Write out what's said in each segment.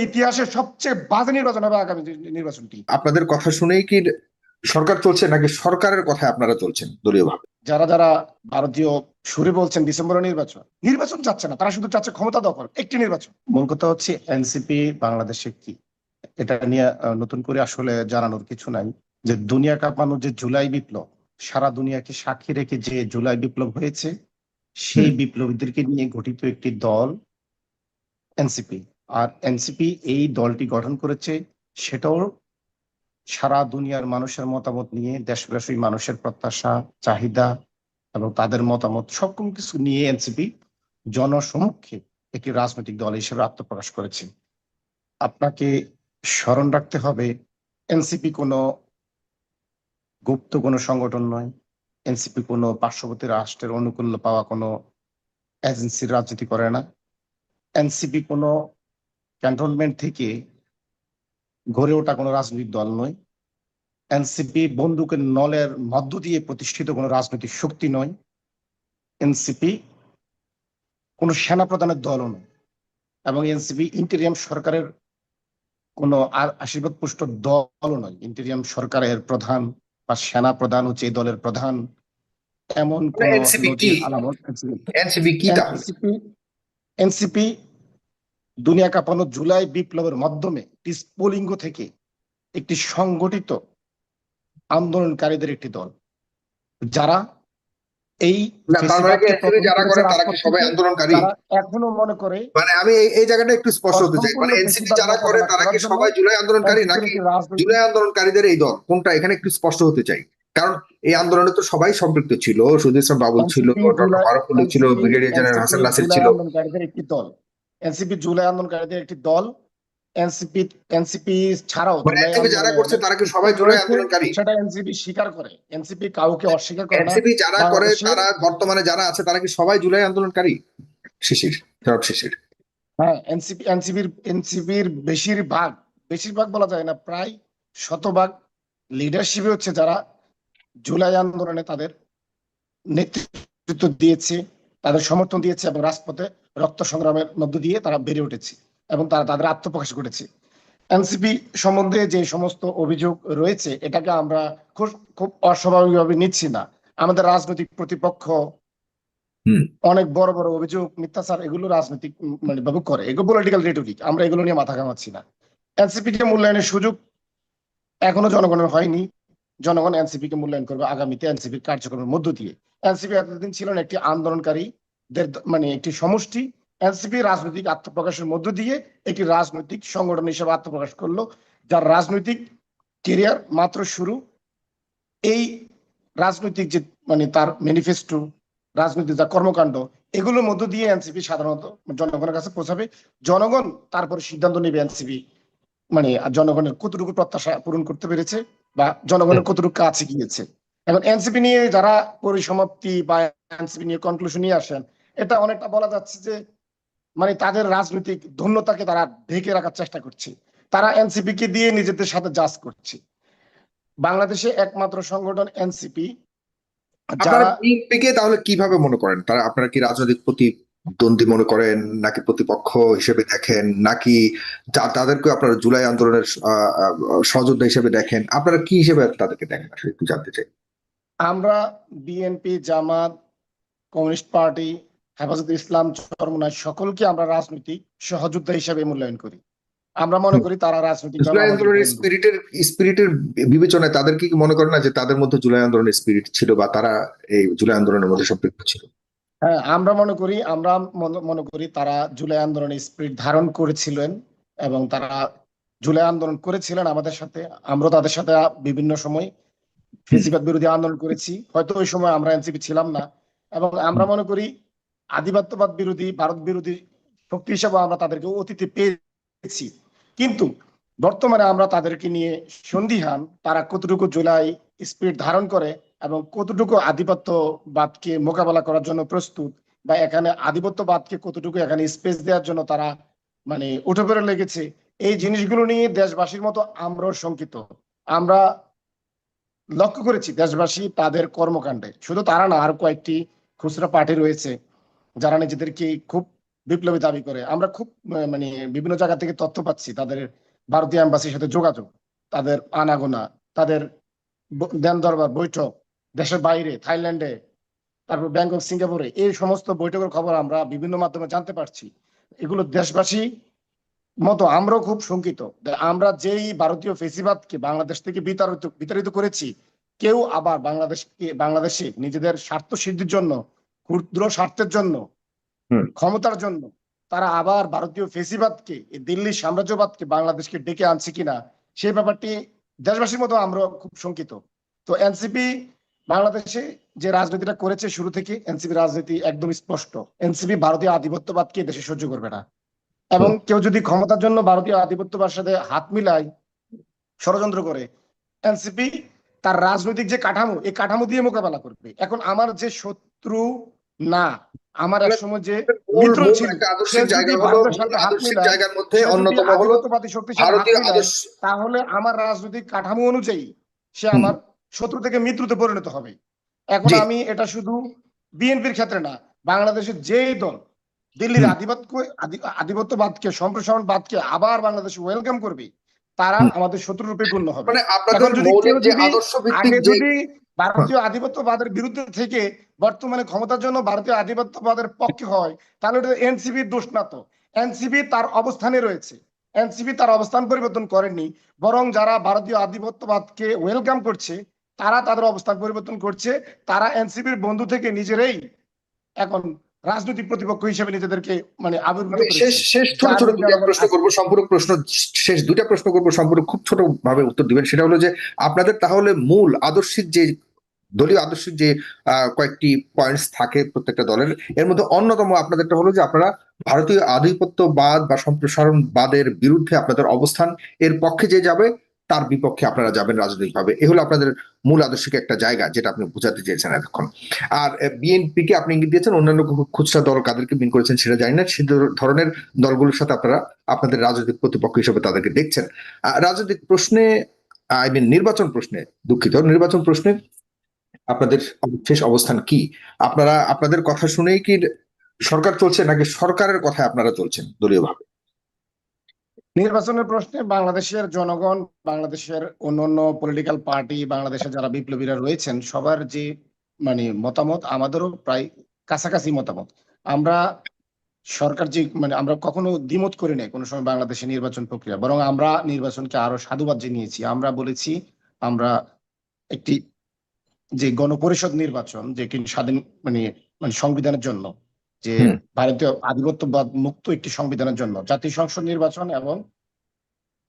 ইতিহাসের সবচেয়ে বাজে নির্বাচন হবে আগামী নির্বাচনটি। আপনাদের কথা শুনেই কি সরকার চলছে নাকি সরকারের কথায় আপনারা চলছেন দলীয়ভাবে? যারা যারা ভারতীয় সুরে বলছেন ডিসেম্বরে নির্বাচন নির্বাচন চাচ্ছে না তারা শুধু চাচ্ছে ক্ষমতা দখল একটি নির্বাচন। মূল কথা হচ্ছে এনসিপি বাংলাদেশে কি এটা নিয়ে আহ, নতুন করে আসলে জানানোর কিছু নাই যে দুনিয়া কাঁপানোর যে জুলাই বিপ্লব সারা দুনিয়াকে সাক্ষী রেখে যে জুলাই বিপ্লব হয়েছে সেই বিপ্লবীদেরকে নিয়ে গঠিত একটি দল এনসিপি। আর এনসিপি এই দলটি গঠন করেছে, সেটাও সারা দুনিয়ার মানুষের মতামত নিয়ে দেশবাসী মানুষের প্রত্যাশা, চাহিদা এবং তাদের মতামত সব কিছু নিয়ে এনসিপি জনসমক্ষে একটি রাজনৈতিক দল হিসেবে আত্মপ্রকাশ করেছে। আপনাকে স্মরণ রাখতে হবে, এনসিপি কোনো গুপ্ত কোনো সংগঠন নয়। এনসিপি কোনো পার্শ্ববর্তী রাষ্ট্রের অনুকূল্য পাওয়া কোনো এজেন্সির রাজনীতি করে না। এনসিপি কোনো ক্যান্টনমেন্ট থেকে গড়ে ওঠা কোনো রাজনৈতিক দল নয়। এনসিপি বন্দুকের নলের মধ্য দিয়ে প্রতিষ্ঠিত কোনো রাজনৈতিক শক্তি নয়। এনসিপি কোনো সেনা প্রধানের দলও নয় এবং এনসিপি ইন্টেরিয়াম সরকারের কোনো আর আশীর্বাদ পুষ্ট দলও নয়। ইন্টেরিয়াম সরকারের প্রধান বা সেনা প্রধান হচ্ছে এই দলের প্রধান। এমন কোন এনসিপি এনসিপি দুনিয়া কাঁপানো জুলাই বিপ্লবের মাধ্যমে একটি স্ফুলিঙ্গ থেকে একটি সংগঠিত আন্দোলনকারীদের একটি দল। যারা এই মানে এখনও মনে করে মানে আমি এই জায়গাটা একটু স্পষ্ট হতে চাই। মানে এনসিপি যারা করে তারা কি সবাই জুলাই আন্দোলনকারী নাকি জুলাই আন্দোলনকারীদের এই দল? কোনটা? এখানে একটু স্পষ্ট হতে চাই। কারণ এই আন্দোলনে তো সবাই সম্পৃক্ত ছিল। সুধীর বাবুল ছিল ডক্টর ছিল ব্রিগেডিয়ার জেনারেল হাসান নাসির ছিল। একটি দল। এনসিপি জুলাই আন্দোলনকারীদের একটি দল এনসিপি এনসিপি ছাড়াও মানে এনসিপি যারা করছে তারা কি সবাই জুলাই আন্দোলনকারী? সেটা এনসিপি স্বীকার করে। এনসিপি কাউকে অস্বীকার করে না। এনসিপি যারা করে তারা বর্তমানে যারা আছে তারা কি সবাই জুলাই আন্দোলনকারী? শিশির জনাব শিশির। হ্যাঁ এনসিপি এনসিপির এনসিপির বেশিরভাগ বেশিরভাগ বলা যায় না প্রায় শতভাগ লিডারশিপে হচ্ছে যারা জুলাই আন্দোলনে তাদের নেতৃত্ব দিয়েছে তাদের সমর্থন দিয়েছে এবং রাজপথে রক্ত সংগ্রামের মধ্য দিয়ে তারা বেড়ে উঠেছে এবং তারা তাদের আত্মপ্রকাশ করেছে এনসিপি সম্বন্ধে যে সমস্ত অভিযোগ রয়েছে এটাকে আমরা খুব খুব অস্বাভাবিকভাবে নিচ্ছি না। আমাদের রাজনৈতিক প্রতিপক্ষ অনেক বড় বড় অভিযোগ মিথ্যাচার এগুলো রাজনৈতিক মানে ভাবে করে। এগুলো পলিটিক্যাল রেটরিক আমরা এগুলো নিয়ে মাথা ঘামাচ্ছি না। এনসিপি কে মূল্যায়নের সুযোগ এখনও জনগণের হয়নি। জনগণ এনসিপি কে মূল্যায়ন করবে আগামীতে এনসিপির কার্যক্রমের মধ্য দিয়ে। এনসিপি এতদিন ছিলেন একটি আন্দোলনকারীদের দ- মানে একটি সমষ্টি এনসিপি রাজনৈতিক আত্মপ্রকাশের মধ্য দিয়ে একটি রাজনৈতিক সংগঠন হিসেবে আত্মপ্রকাশ করল যার রাজনৈতিক কেরিয়ার মাত্র শুরু। এই রাজনৈতিক যে মানে তার ম্যানিফেস্টো রাজনৈতিক যা কর্মকাণ্ড এগুলোর মধ্য দিয়ে এনসিপি সাধারণত জনগণের কাছে পৌঁছাবে। জনগণ তারপরে সিদ্ধান্ত নেবে এনসিপি মানে জনগণের কতটুকু প্রত্যাশা পূরণ করতে পেরেছে বা জনগণের কতটুকু কাছে গিয়েছে। এখন এনসিপি নিয়ে যারা পরিসমাপ্তি বা এনসিপি নিয়ে কনক্লুশন নিয়ে আসেন এটা অনেকটা বলা যাচ্ছে যে মানে তাদের রাজনৈতিক ধন্যতাকে তারা ঢেকে রাখার চেষ্টা করছে। তারা এনসিপি কে দিয়ে নিজেদের সাথে জাজ করছে। বাংলাদেশে একমাত্র সংগঠন এনসিপি তাহলে কীভাবে মনে করেন? তারা আপনারা কি রাজনৈতিক প্রতিদ্বন্দ্বী মনে করেন? নাকি প্রতিপক্ষ হিসেবে দেখেন? নাকি তাদেরকে আপনারা জুলাই আন্দোলনের সহযোদ্ধা হিসেবে দেখেন? আপনারা কি হিসেবে তাদেরকে দেখেন? আসলে একটু জানতে চাই। আমরা বিএনপি জামাত কমিউনিস্ট পার্টি হেফাজত ইসলাম চরমনায় সকলকে আমরা রাজনৈতিক সহযোদ্ধা হিসেবে মূল্যায়ন করি। আমরা মনে করি তারা রাজনৈতিক জুলাই আন্দোলনের স্পিরিটের স্পিরিটের বিবেচনায় তাদেরকে কি মনে করেন না যে তাদের মধ্যে জুলাই আন্দোলনের স্পিরিট ছিল বা তারা এই জুলাই আন্দোলনের মধ্যে সম্পৃক্ত ছিল? হ্যাঁ আমরা মনে করি আমরা মনে- মনে করি তারা জুলাই আন্দোলনের স্পিরিট ধারণ করেছিলেন এবং তারা জুলাই আন্দোলন করেছিলেন আমাদের সাথে। আমরা তাদের সাথে বিভিন্ন সময় ফেসিবাদ বিরোধী আন্দোলন করেছি। হয়তো ওই সময় আমরা এনসিপি ছিলাম না। এবং আমরা মনে করি আধিপত্যবাদ বিরোধী, ভারত বিরোধী শক্তি হিসেবে আমরা তাদেরকে অতীতে পেয়েছি। কিন্তু বর্তমানে আমরা তাদেরকে নিয়ে সন্দিহান, তারা কতটুকু জুলাই স্পিরিট ধারণ করে এবং কতটুকু আধিপত্যবাদকে মোকাবেলা করার জন্য প্রস্তুত বা এখানে আধিপত্যবাদকে কতটুকু এখানে স্পেস দেওয়ার জন্য তারা মানে উঠে পড়ে লেগেছে, এই জিনিসগুলো নিয়ে দেশবাসীর মতো আমরাও শঙ্কিত। আমরা লক্ষ্য করেছি দেশবাসী তাদের কর্মকাণ্ডে। শুধু তারা না, আর কয়েকটি খুচরা পার্টি রয়েছে। যারা নিজেদেরকে খুব বিপ্লবী দাবি করে, আমরা খুব মানে বিভিন্ন জায়গা থেকে তথ্য পাচ্ছি তাদের ভারতীয় এম্বাসির সাথে যোগাযোগ, তাদের আনাগোনা, তাদের দেন দরবার, বৈঠক, দেশের বাইরে, থাইল্যান্ডে, তারপর ব্যাংকক, সিঙ্গাপুরে, এই সমস্ত বৈঠকের খবর আমরা বিভিন্ন মাধ্যমে জানতে পারছি। এগুলো দেশবাসী মতো আমরাও খুব শঙ্কিত আমরা যেই ভারতীয় ফেসিবাদকে বাংলাদেশ থেকে বিতাড়িত বিতাড়িত করেছি, কেউ আবার বাংলাদেশকে, বাংলাদেশে নিজেদের স্বার্থ সিদ্ধির জন্য ক্ষুদ্র স্বার্থের জন্য ক্ষমতার জন্য তারা আবার ভারতীয় ফেসিবাদকে দিল্লি সাম্রাজ্যবাদকে বাংলাদেশকে ডেকে আনছে কিনা সেই ব্যাপারটি দেশবাসীর মতো আমরা খুব শঙ্কিত। তো এনসিপি বাংলাদেশে যে রাজনীতিটা করেছে শুরু থেকে এনসিপি রাজনীতি একদম স্পষ্ট। এনসিপি ভারতীয় আধিপত্যবাদকে দেশে সহ্য করবে না। এবং কেউ যদি ক্ষমতার জন্য ভারতীয় আধিপত্যবাদ সাথে হাত মিলায় ষড়যন্ত্র করে এনসিপি তার রাজনৈতিক যে কাঠামো এই কাঠামো দিয়ে মোকাবেলা করবে। এখন আমার যে শত্রু না আমার এক সময় যে মিত্র ছিল, জায়গা হলো জায়গার মধ্যে অন্যতম হলো ভারতীয় আদর্শ। তাহলে আমার রাজনৈতিক কাঠামো অনুযায়ী সে আমার শত্রু থেকে মিত্রতে পরিণত হবে। এখন আমি এটা শুধু বিএনপির ক্ষেত্রে না বাংলাদেশের যেই দল দিল্লির আধিপত্য আধি- আধিপত্যবাদকে সম্প্রসারণবাদকে আবার বাংলাদেশে ওয়েলকাম করবে তারা আমাদের শত্রু রূপে গণ্য হবে। মানে আপনাদের যদি যে আদর্শ ভিত্তিক যদি ভারতীয় আধিপত্যবাদের বিরুদ্ধে থেকে বর্তমানে ক্ষমতার জন্য ভারতীয় আধিপত্যবাদের পক্ষে হয় তাহলে এটা এনসিপির দোষ না তো। এনসিপি তার অবস্থানে রয়েছে। এনসিপি তার অবস্থান পরিবর্তন করেনি। বরং যারা ভারতীয় আধিপত্যবাদকে ওয়েলকাম করছে তারা তাদের অবস্থান পরিবর্তন করছে। তারা এনসিপির বন্ধু থেকে নিজেরাই এখন রাজনৈতিক প্রতিপক্ষ হিসেবে নিজেদেরকে মানে আবির্ভূত শেষ শেষ ছোট ছোট দুটা প্রশ্ন করব সম্পূর্ণ প্রশ্ন শেষ দুইটা প্রশ্ন করব সম্পূর্ণ খুব ছোট ভাবে উত্তর দিবেন। সেটা হলো যে আপনাদের তাহলে মূল আদর্শিক যে দলীয় আদর্শিক যে আহ, কয়েকটি পয়েন্টস থাকে প্রত্যেকটা দলের এর মধ্যে অন্যতম আপনাদেরটা হলো যে আপনারা ভারতীয় আধিপত্যবাদ বা সম্প্রসারণবাদের বিরুদ্ধে আপনাদের অবস্থান এর পক্ষে যে যাবে তার বিপক্ষে আপনারা যাবেন রাজনৈতিকভাবে। এ হলো আপনাদের মূল আদর্শিক একটা জায়গা, যেটা আপনি বোঝাতে চেয়েছেন এতক্ষণ। আর বিএনপি কে আপনি ইঙ্গিত দিয়েছেন, অন্যান্য খুচরা দল কাদেরকে বিন করেছেন সেটা জানি না, সে ধরনের দলগুলোর সাথে আপনারা, আপনাদের রাজনৈতিক প্রতিপক্ষ হিসেবে তাদেরকে দেখছেন। রাজনৈতিক প্রশ্নে, আই মিন নির্বাচন প্রশ্নে, দুঃখিত, নির্বাচন প্রশ্নে আপনাদের শেষ অবস্থান কি? আপনারা, আপনাদের কথা শুনেই কি সরকার চলছে নাকি সরকারের কথায় আপনারা চলছেন দলীয়ভাবে? নির্বাচনের প্রশ্নে বাংলাদেশের জনগণ, বাংলাদেশের অন্যান্য পলিটিক্যাল পার্টি বাংলাদেশে যারা বিপ্লবীরা রয়েছেন, সবার যে মানে মতামত, আমাদেরও প্রায় কাছাকাছি মতামত। আমরা সরকার যে মানে আমরা কখনো দ্বিমত করি নাই কোনো সময় বাংলাদেশে নির্বাচন প্রক্রিয়া, বরং আমরা নির্বাচনকে আরও সাধুবাদ জানিয়েছি। আমরা বলেছি, আমরা একটি যে গণপরিষদ নির্বাচন যে স্বাধীন মানে মানে সংবিধানের জন্য যে ভারতীয় আধিপত্যবাদ মুক্ত একটি সংবিধানের জন্য জাতীয় সংসদ নির্বাচন এবং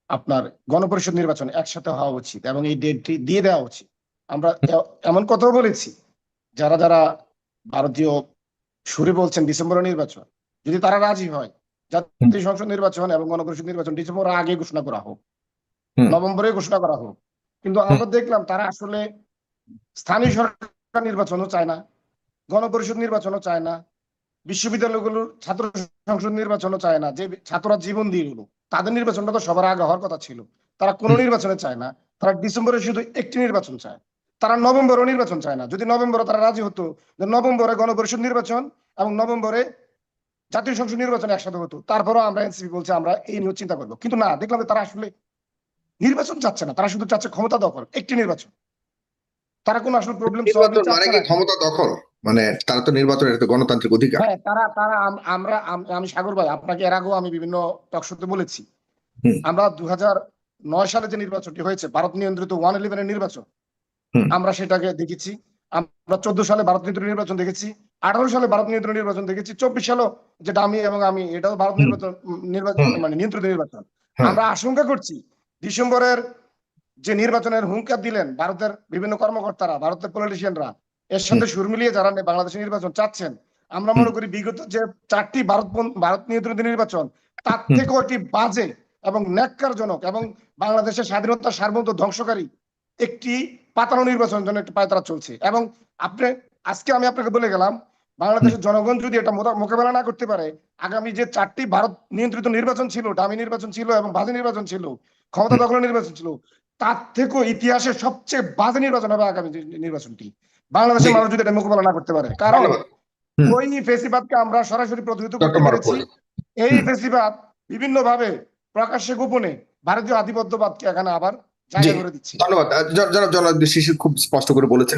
আপনার গণপরিষদ নির্বাচন একসাথে হওয়া উচিত এবং এই ডেটটি দিয়ে দেওয়া উচিত। আমরা এমন কথাও বলেছি যারা যারা ভারতীয় সুরে বলছেন ডিসেম্বরের নির্বাচন যদি তারা রাজি হয় জাতীয় সংসদ নির্বাচন এবং গণপরিষদ নির্বাচন ডিসেম্বর আগে ঘোষণা করা হোক নভেম্বরে ঘোষণা করা হোক কিন্তু আমরা দেখলাম তারা আসলে স্থানীয় সরকার নির্বাচনও চায় না গণপরিষদ নির্বাচনও চায় না বিশ্ববিদ্যালয়গুলোর ছাত্র সংসদ নির্বাচনও চায় না। যে ছাত্ররা জীবন দিয়ে গেলো তাদের নির্বাচনটা তো সবার আগে হওয়ার কথা ছিল। তারা কোনো নির্বাচনে চায় না। তারা ডিসেম্বরে শুধু একটি নির্বাচন চায়। তারা নভেম্বরও নির্বাচন চায় না। যদি নভেম্বরে তারা রাজি হতো যে নভেম্বরে গণপরিষদ নির্বাচন এবং নভেম্বরে জাতীয় সংসদ নির্বাচন একসাথে হতো। তারপরও আমরা এনসিপি বলছে আমরা এই নিয়ে চিন্তা করব। কিন্তু না দেখলাম যে তারা আসলে নির্বাচন চাচ্ছে না। তারা শুধু চাচ্ছে ক্ষমতা দখল একটি নির্বাচন। তারা কোনো আসলে প্রবলেম মানে কি ক্ষমতা দখল? মানে তারা তো নির্বাচন এটা তো গণতান্ত্রিক অধিকার। হ্যাঁ তারা তারা আমরা আমি সাগর ভাই আপনাকে এর আগেও আমি বিভিন্ন টকশোতে বলেছি। আমরা দু নয় সালে যে নির্বাচনটি হয়েছে ভারত নিয়ন্ত্রিত ওয়ান ইলেভেনের নির্বাচন আমরা সেটাকে দেখেছি। আমরা চোদ্দ সালে ভারত নিয়ন্ত্রণ নির্বাচন দেখেছি আঠারো সালে ভারত নিয়ন্ত্রণ নির্বাচন দেখেছি চব্বিশ সালেও যেটা আমি এবং আমি এটাও ভারত নির্বাচন নির্বাচন মানে নিয়ন্ত্রিত নির্বাচন। হ্যাঁ। আমরা আশঙ্কা করছি ডিসেম্বরের যে নির্বাচনের হুঙ্কার দিলেন ভারতের বিভিন্ন কর্মকর্তারা ভারতের পলিটিশিয়ানরা এর সাথে সুর মিলিয়ে যারা বাংলাদেশের নির্বাচন চাচ্ছেন আমরা মনে করি বিগত যে চারটি ভারত ভারত নিয়ন্ত্রিত নির্বাচন তার। থেকেও একটি বাজে এবং ন্যাক্কারজনক এবং বাংলাদেশের স্বাধীনতা সার্বভৌমত্ব ধ্বংসকারী একটি পাতানো নির্বাচনের জন্য একটি পায়তারা চলছে। এবং আপনি আজকে আমি আপনাকে বলে গেলাম বাংলাদেশের জনগণ যদি এটা মোকাবেলা না করতে পারে আগামী যে চারটি ভারত নিয়ন্ত্রিত নির্বাচন ছিল ডামি নির্বাচন ছিল এবং বাজে নির্বাচন ছিল ক্ষমতা দখলের নির্বাচন ছিল তার থেকেও ইতিহাসের সবচেয়ে বাজে নির্বাচন হবে আগামী নির্বাচনটি। বাংলাদেশের। মানুষ যদি এটা মোকাবেলা না করতে পারে কারণ ওই ফেসিবাদকে আমরা সরাসরি প্রতিহত করতে পারছি এই। ফেসিবাদ বিভিন্ন ভাবে প্রকাশ্যে গোপনে ভারতীয় আধিপত্যবাদকে এখানে আবার জি। জায়গা করে দিচ্ছে ধন্যবাদ জনাব জনাব শিশির খুব স্পষ্ট করে বলেছেন